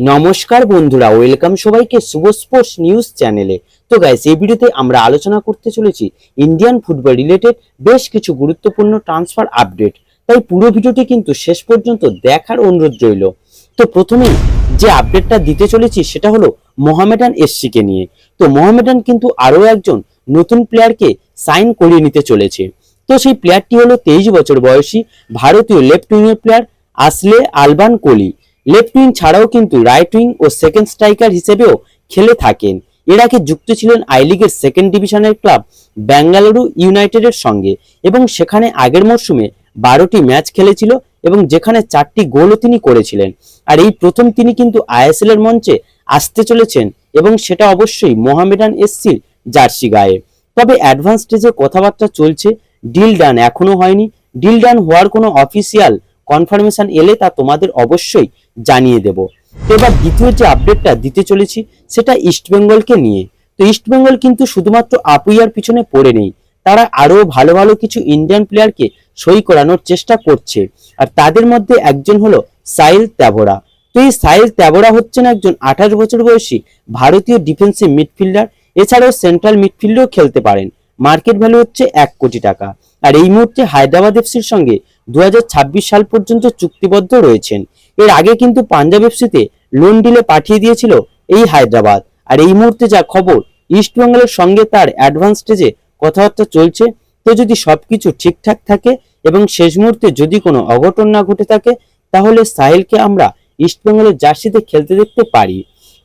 নমস্কার বন্ধুরা, ওয়েলকাম সবাইকে শুভ স্পোর্টস নিউজ চ্যানেলে। তো গাইস এই ভিডিওতে আমরা আলোচনা করতে চলেছি ইন্ডিয়ান ফুটবল রিলেটেড বেশ কিছু গুরুত্বপূর্ণ ট্রান্সফার আপডেট তাই পুরো ভিডিওটি কিন্তু শেষ পর্যন্ত দেখার অনুরোধ রইল। তো প্রথমেই যে আপডেটটা দিতে চলেছি সেটা হলো মোহামেডান এসসিকে নিয়ে। তো মোহামেডান কিন্তু আরও একজন নতুন প্লেয়ারকে সাইন করিয়ে নিতে চলেছে। তো সেই প্লেয়ারটি হলো তেইশ বছর বয়সী ভারতীয় লেফট উইংয়ের প্লেয়ার আসলে আলবান কোলি লেফট উইং ছাড়াও কিন্তু রাইট উইং ও সেকেন্ড স্ট্রাইকার হিসেবেও খেলে থাকেন। এর আগে যুক্ত ছিলেন আই লিগের সেকেন্ড ডিভিশনের ক্লাব বেঙ্গালুরু ইউনাইটেডের সঙ্গে এবং সেখানে আগের মরশুমে বারোটি ম্যাচ খেলেছিল এবং যেখানে চারটি গোলও তিনি করেছিলেন। আর এই প্রথম তিনি কিন্তু আইএসএল এর মঞ্চে আসতে চলেছেন এবং সেটা অবশ্যই মোহামেডান এসসির জার্সি গায়ে। তবে অ্যাডভান্স স্টেজে কথাবার্তা চলছে ডিল ডান এখনও হয়নি। ডিল ডান হওয়ার কোনো অফিসিয়াল কনফার্মেশন এলে তা তোমাদের অবশ্যই জানিয়ে দেব। তো এবার দ্বিতীয় যে আপডেটটা দিতে চলেছি, সেটা ইস্টবেঙ্গলকে নিয়ে। তো ইস্টবেঙ্গল কিন্তু শুধুমাত্র আপুইয়ার পিছনে পড়ে নেই। তারা আরও ভালো ভালো কিছু ইন্ডিয়ান প্লেয়ারকে সই করানোর চেষ্টা করছে। আর তাদের মধ্যে একজন হলো সাইল ত্যাভোরা তো এই সাইল ত্যাভোরা হচ্ছেন একজন আঠাশ বছর বয়সী ভারতীয় ডিফেন্সিভ মিডফিল্ডার এছাড়াও সেন্ট্রাল মিডফিল্ডেও খেলতে পারেন। মার্কেট ভ্যালু হচ্ছে এক কোটি টাকা। আর এই মুহূর্তে হায়দ্রাবাদ এফসির সঙ্গে দু হাজার ছাব্বিশ সাল পর্যন্ত চুক্তিবদ্ধ রয়েছেন। এর আগে কিন্তু পাঞ্জাব এফসিতে লোন ডিলে পাঠিয়ে দিয়েছিল এই হায়দ্রাবাদ। আর এই মুহূর্তে যা খবর ইস্টবেঙ্গলের সঙ্গে তার অ্যাডভান্স স্টেজে কথাবার্তা চলছে, তো যদি সবকিছু ঠিকঠাক থাকে এবং শেষ মুহূর্তে যদি কোনো অঘটন না ঘটে থাকে, তাহলে সাহিলকে আমরা ইস্টবেঙ্গলের জার্সিতে খেলতে দেখতে পারি।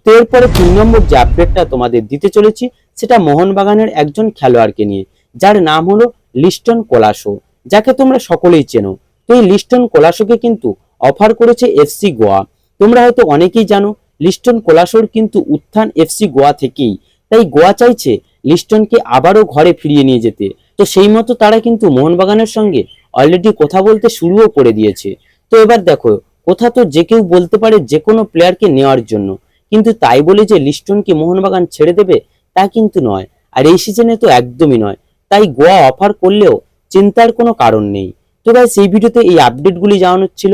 তো এরপরে তিন নম্বর যে আপডেটটা তোমাদের দিতে চলেছি, সেটা মোহনবাগানের একজন খেলোয়াড়কে নিয়ে। যার নাম হলো লিস্টন কোলাসো, যাকে তোমরা সকলেই চেনো। তো এই লিস্টন কোলাসোকে কিন্তু অফার করেছে এফসি গোয়া। তোমরা হয়তো অনেকেই জানো, লিস্টন কোলাসোর কিন্তু উত্থান এফসি গোয়া থেকেই। তাই গোয়া চাইছে লিস্টনকে আবারও ঘরে ফিরিয়ে নিয়ে যেতে। তো সেই মতো তারা কিন্তু মোহনবাগানের সঙ্গে অলরেডি কথা বলতে শুরুও করে দিয়েছে। তো এবার দেখো, কথা তো যে কেউ বলতে পারে যে কোনো প্লেয়ারকে নেওয়ার জন্য। কিন্তু তাই বলে যে লিস্টনকে মোহনবাগান ছেড়ে দেবে, তা কিন্তু নয়। আর এই সিজনে তো একদমই নয়। তাই গোয়া অফার করলেও চিন্তার কোনো কারণ নেই। তো ভাই সেই ভিডিওতে এই আপডেটগুলি জানানোর ছিল।